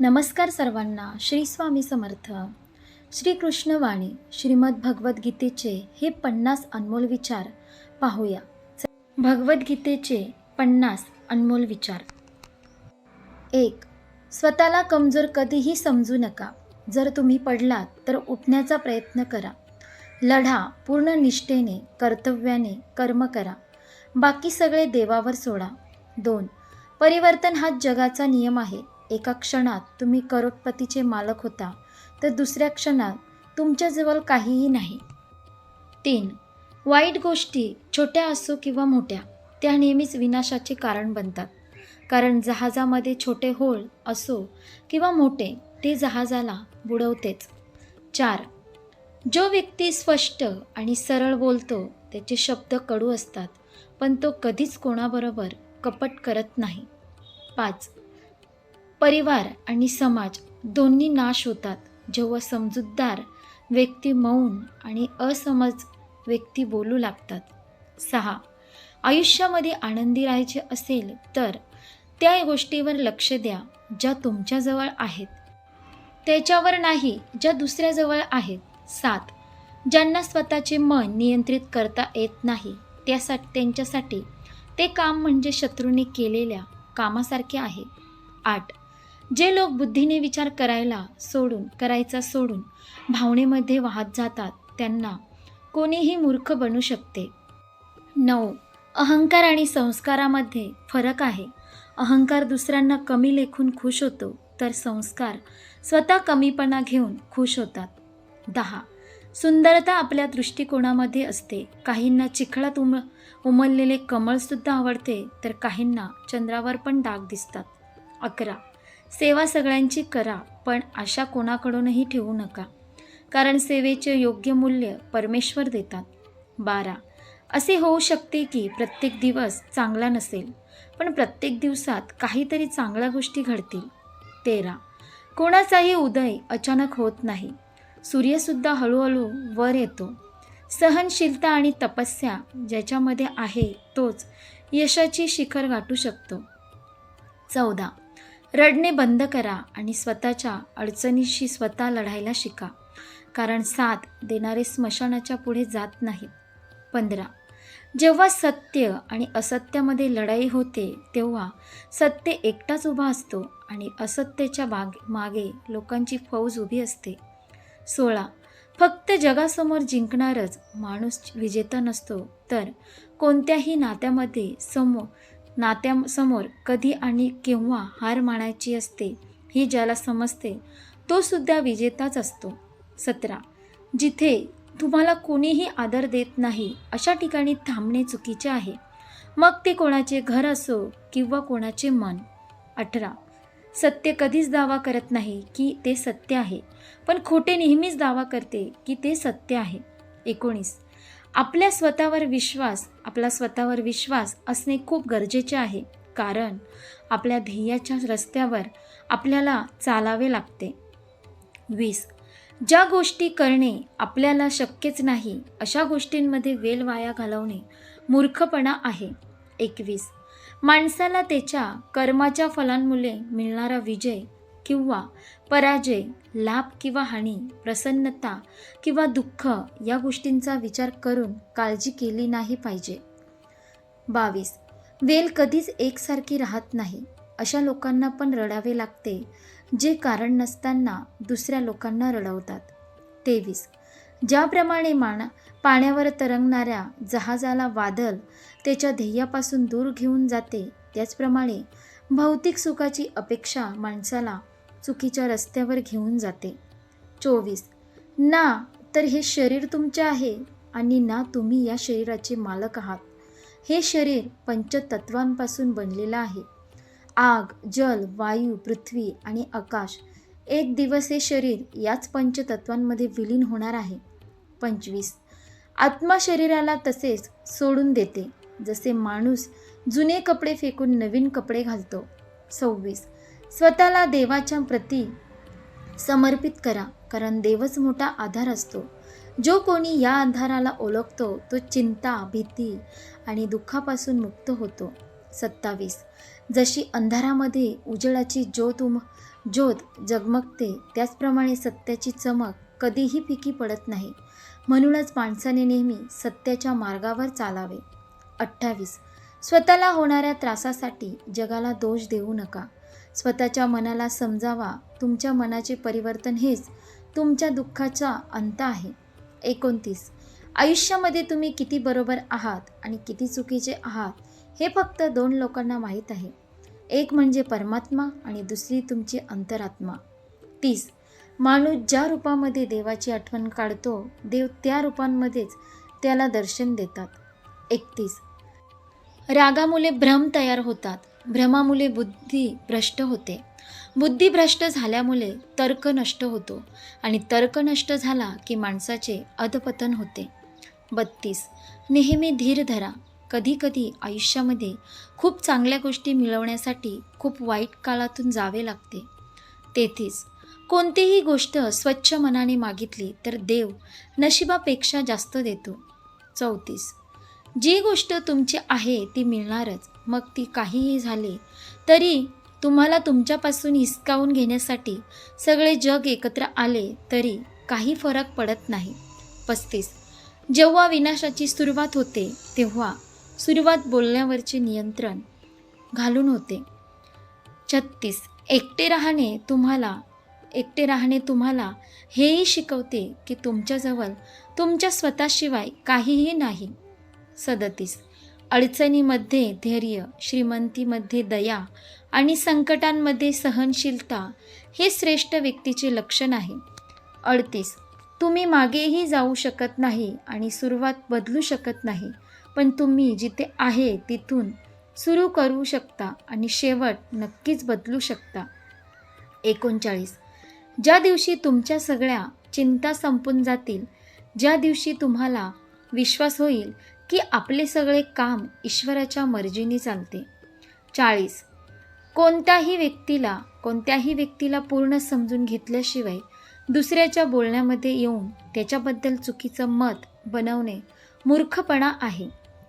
नमस्कार सर्वांना श्री स्वामी समर्थ. श्रीकृष्णवाणी श्रीमद भगवद्गीतेचे हे पन्नास अनमोल विचार पाहूया. भगवद्गीतेचे पन्नास अनमोल विचार. एक स्वतःला कमजोर कधीही समजू नका. जर तुम्ही पडलात तर उठण्याचा प्रयत्न करा. लढा पूर्ण निष्ठेने कर्तव्याने कर्म करा. बाकी सगळे देवावर सोडा. दोन परिवर्तन हा जगाचा नियम आहे. एका क्षणात तुम्ही करोडपतीचे मालक होता तर दुसऱ्या क्षणात तुमच्याजवळ काहीही नाही. तीन वाईट गोष्टी छोट्या असो किंवा मोठ्या त्या नेहमीच विनाशाचे कारण बनतात. कारण जहाजामध्ये छोटे होल असो किंवा मोठे ते जहाजाला बुडवतेच. चार जो व्यक्ती स्पष्ट आणि सरळ बोलतो त्याचे शब्द कडू असतात पण तो कधीच कोणाबरोबर कपट करत नाही. पाच परिवार आणि समाज दोन्ही नाश होतात. जेव्हा समजूतदार व्यक्ती मौन आणि असमज व्यक्ती बोलू लागतात. सहा. आयुष्यामध्ये आनंदी राहायचे असेल तर त्या गोष्टीवर लक्ष द्या ज्या तुमच्याजवळ आहेत. त्याच्यावर नाही ज्या दुसऱ्याजवळ आहेत. सात. ज्यांना स्वतःचे मन नियंत्रित करता येत नाही त्यासाठी त्यांच्यासाठी ते काम म्हणजे शत्रूने केलेल्या कामासारखे आहे. आठ. जे लोक बुद्धीने विचार करायला सोडून करायचा सोडून भावनेमध्ये वाहत जातात त्यांना कोणीही मूर्ख बनू शकते. नऊ. अहंकार आणि संस्कारामध्ये फरक आहे. अहंकार दुसऱ्यांना कमी लेखून खुश होतो तर संस्कार स्वतः कमीपणा घेऊन खुश होतात. दहा. सुंदरता आपल्या दृष्टिकोनामध्ये असते. काहींना चिखळात उम उमललेले कमळसुद्धा आवडते तर काहींना चंद्रावर पण डाग दिसतात. अकरा. सेवा सगळ्यांची करा पण आशा कोणाकडूनही ठेवू नका. कारण सेवेचे योग्य मूल्य परमेश्वर देतात. बारा. असे होऊ शकते की प्रत्येक दिवस चांगला नसेल पण प्रत्येक दिवसात काहीतरी चांगल्या गोष्टी घडतील. तेरा. कोणाचाही उदय अचानक होत नाही. सूर्यसुद्धा हळूहळू वर येतो. सहनशीलता आणि तपस्या ज्याच्यामध्ये आहे तोच यशाची शिखर गाठू शकतो. चौदा. रडणे बंद करा आणि स्वतःच्या अडचणीशी स्वतः लढायला शिका. कारण साथ देणारे स्मशानाच्या पुढे जात नाहीत पंधरा. जेव्हा सत्य आणि असत्यामध्ये लढाई होते तेव्हा सत्य एकटाच उभा असतो आणि असत्याच्या बाग मागे लोकांची फौज उभी असते. सोळा. फक्त जगासमोर जिंकणारच माणूस विजेता नसतो तर कोणत्याही नात्यामध्ये समोर नात्यासमोर कधी आणि केव्हा हार मानायची असते ही ज्याला समजते तो सुद्धा विजेताच असतो. सतरा. जिथे तुम्हाला कोणीही आदर देत नाही अशा ठिकाणी थांबणे चुकीचे आहे. मग ते कोणाचे घर असो किंवा कोणाचे मन. अठरा. सत्य कधीच दावा करत नाही की ते सत्य आहे पण खोटे नेहमीच दावा करते की ते सत्य आहे. एकोणीस. आपल्या स्वतःवर विश्वास आपला स्वतःवर विश्वास असणे खूप गरजेचे आहे. कारण आपल्या ध्येयाच्या रस्त्यावर आपल्याला चालावे लागते. वीस. ज्या गोष्टी करणे आपल्याला शक्यच नाही अशा गोष्टींमध्ये वेल वाया घालवणे मूर्खपणा आहे. एकवीस. माणसाला त्याच्या कर्माच्या फलांमुळे मिळणारा विजय किंवा पराजय लाभ किंवा हानी प्रसन्नता किंवा दुःख या गोष्टींचा विचार करून काळजी केली नाही पाहिजे. बावीस. वेल कधीच एकसारखी राहत नाही. अशा लोकांना पण रडावे लागते जे कारण नसताना दुसऱ्या लोकांना रडवतात. तेवीस. ज्याप्रमाणे माना पाण्यावर तरंगणाऱ्या जहाजाला वादळ त्याच्या ध्येयापासून दूर घेऊन जाते त्याचप्रमाणे भौतिक सुखाची अपेक्षा माणसाला चुकीच्या रस्त्यावर घेऊन जाते. चोवीस. ना तर हे शरीर तुमचे आहे आणि ना तुम्ही या शरीराचे मालक आहात. हे शरीर पंचतत्वांपासून बनलेलं आहे. आग जल वायू पृथ्वी आणि आकाश एक दिवस हे शरीर याच पंचतत्वांमध्ये विलीन होणार आहे. पंचवीस. आत्मा शरीराला तसेच सोडून देते. जसे माणूस जुने कपडे फेकून नवीन कपडे घालतो. सव्वीस. स्वतःला देवाच्या प्रती समर्पित करा कारण देवच मोठा आधार असतो. जो कोणी या आधाराला ओळखतो तो चिंता भीती आणि दुःखापासून मुक्त होतो. सत्तावीस. जशी अंधारामध्ये उजेडाची ज्योत उम ज्योत जगमगते त्याचप्रमाणे सत्याची चमक कधीही फिकी पडत नाही. म्हणूनच माणसाने नेहमी सत्याच्या मार्गावर चालावे. अठ्ठावीस. स्वतःला होणाऱ्या त्रासासाठी जगाला दोष देऊ नका. स्वतःच्या मनाला समजावा. तुमच्या मनाचे परिवर्तन हेच तुमच्या दुःखाचा अंत आहे. एकोणतीस. आयुष्यामध्ये तुम्ही किती बरोबर आहात आणि किती चुकीचे आहात हे फक्त दोन लोकांना माहीत आहे. एक म्हणजे परमात्मा आणि दुसरी तुमची अंतरात्मा. तीस. माणूस ज्या रूपामध्ये देवाची आठवण काढतो देव त्या रूपांमध्येच त्याला दर्शन देतात. एकतीस. रागामुळे भ्रम तयार होतात. भ्रमामुळे बुद्धी भ्रष्ट होते. बुद्धी भ्रष्ट झाल्यामुळे तर्क नष्ट होतो आणि तर्क नष्ट झाला की माणसाचे अधपतन होते. बत्तीस. नेहमी धीर धरा. कधीकधी आयुष्यामध्ये खूप चांगल्या गोष्टी मिळवण्यासाठी खूप वाईट काळातून जावे लागते. तेहतीस. कोणतीही गोष्ट स्वच्छ मनाने मागितली तर देव नशिबापेक्षा जास्त देतो. चौतीस. जी गोष्ट तुमची आहे ती मिळणारच. मग ती काहीही झाली तरी तुम्हाला तुमच्यापासून हिसकावून घेण्यासाठी सगळे जग एकत्र आले तरी काही फरक पडत नाही. पस्तीस. जेव्हा विनाशाची सुरुवात होते तेव्हा सुरुवात बोलण्यावरचे नियंत्रण घालून होते. छत्तीस. एकटे राहणे तुम्हाला एकटे राहणे तुम्हाला हेही शिकवते की तुमच्याजवळ तुमच्या स्वतःशिवाय काहीही नाही. सदतीस. अडचणीमध्ये धैर्य श्रीमंतीमध्ये दया आणि संकटांमध्ये सहनशीलता हे श्रेष्ठ व्यक्तीचे लक्षण आहे. अडतीस. तुम्ही मागेही जाऊ शकत नाही आणि सुरुवात बदलू शकत नाही पण तुम्ही जिथे आहे तिथून सुरू करू शकता आणि शेवट नक्कीच बदलू शकता. एकोणचाळीस. ज्या दिवशी तुमच्या सगळ्या चिंता संपून जातील ज्या दिवशी तुम्हाला विश्वास होईल की आपले सगळे काम ईश्वराच्या मर्जीने चालते. चाळीस. कोणत्याही व्यक्तीला कोणत्याही व्यक्तीला पूर्ण समजून घेतल्याशिवाय दुसऱ्याच्या बोलण्यामध्ये येऊन त्याच्याबद्दल चुकीचं मत बनवणे मूर्खपणा आहे.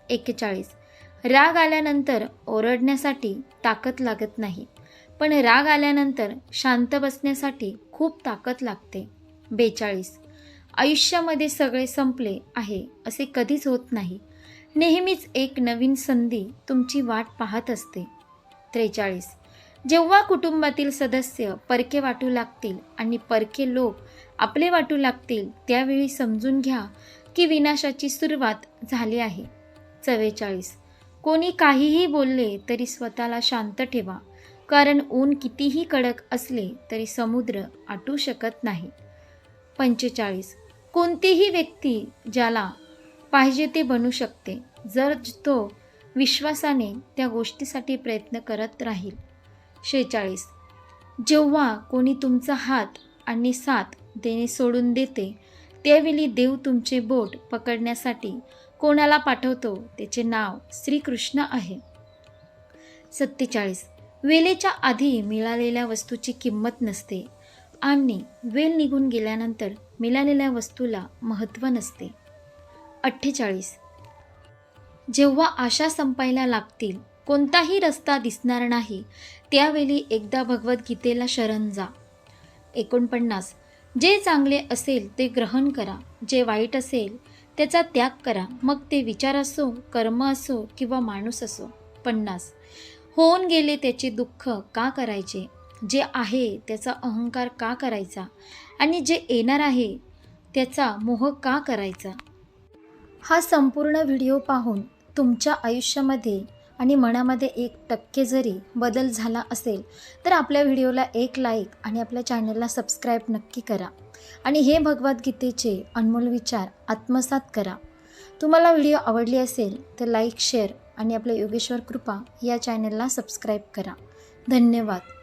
एक्केचाळीस. राग आल्यानंतर ओरडण्यासाठी ताकद लागत नाही पण राग आल्यानंतर शांत बसण्यासाठी खूप ताकद लागते. बेचाळीस. आयुष्यामध्ये सगळे संपले आहे असे कधीच होत नाही. नेहमीच एक नवीन संधी तुमची वाट पाहत असते. त्रेचाळीस. जेव्हा कुटुंबातील सदस्य परके वाटू लागतील आणि परके लोक आपले वाटू लागतील त्यावेळी समजून घ्या की विनाशाची सुरुवात झाली आहे. चव्वेचाळीस. कोणी काहीही बोलले तरी स्वतःला शांत ठेवा. कारण ऊन कितीही कडक असले तरी समुद्र आटू शकत नाही. पंचेचाळीस. कोणतीही व्यक्ती ज्याला पाहिजे ते बनू शकते जर तो विश्वासाने त्या गोष्टीसाठी प्रयत्न करत राहील. शेचाळीस जेव्हा कोणी तुमचा हात आणि साथ देणे सोडून देते त्यावेळी देव तुमचे बोट पकडण्यासाठी कोणाला पाठवतो त्याचे नाव श्रीकृष्ण आहे. सत्तेचाळीस. वेळेच्या आधी मिळालेल्या वस्तूची किंमत नसते आणि वेळ निघून गेल्यानंतर मिळालेल्या वस्तूला महत्त्व नसते. अठ्ठेचाळीस. जेव्हा आशा संपायला लागतील कोणताही रस्ता दिसणार नाही त्यावेळी एकदा भगवद्गीतेला शरण जा. एकोणपन्नास. जे चांगले असेल ते ग्रहण करा जे वाईट असेल त्याचा त्याग करा मग ते विचार असो कर्म असो किंवा माणूस असो. पन्नास. होऊन गेले त्याचे दुःख का करायचे? जे आहे त्याचा अहंकार का करायचा? आणि जे येणार आहे त्याचा मोह का करायचा? हा संपूर्ण व्हिडिओ पाहून तुमच्या आयुष्यामध्ये आणि मनामध्ये एक टक्के जरी बदल झाला असेल तर आपल्या व्हिडिओला एक लाईक आणि आपल्या चॅनलला सबस्क्राईब नक्की करा. आणि हे भगवद्गीतेचे अनमोल विचार आत्मसात करा. तुम्हाला व्हिडिओ आवडली असेल तर लाईक शेअर आणि आपल्या योगेश्वर कृपा या चॅनलला सबस्क्राईब करा. धन्यवाद.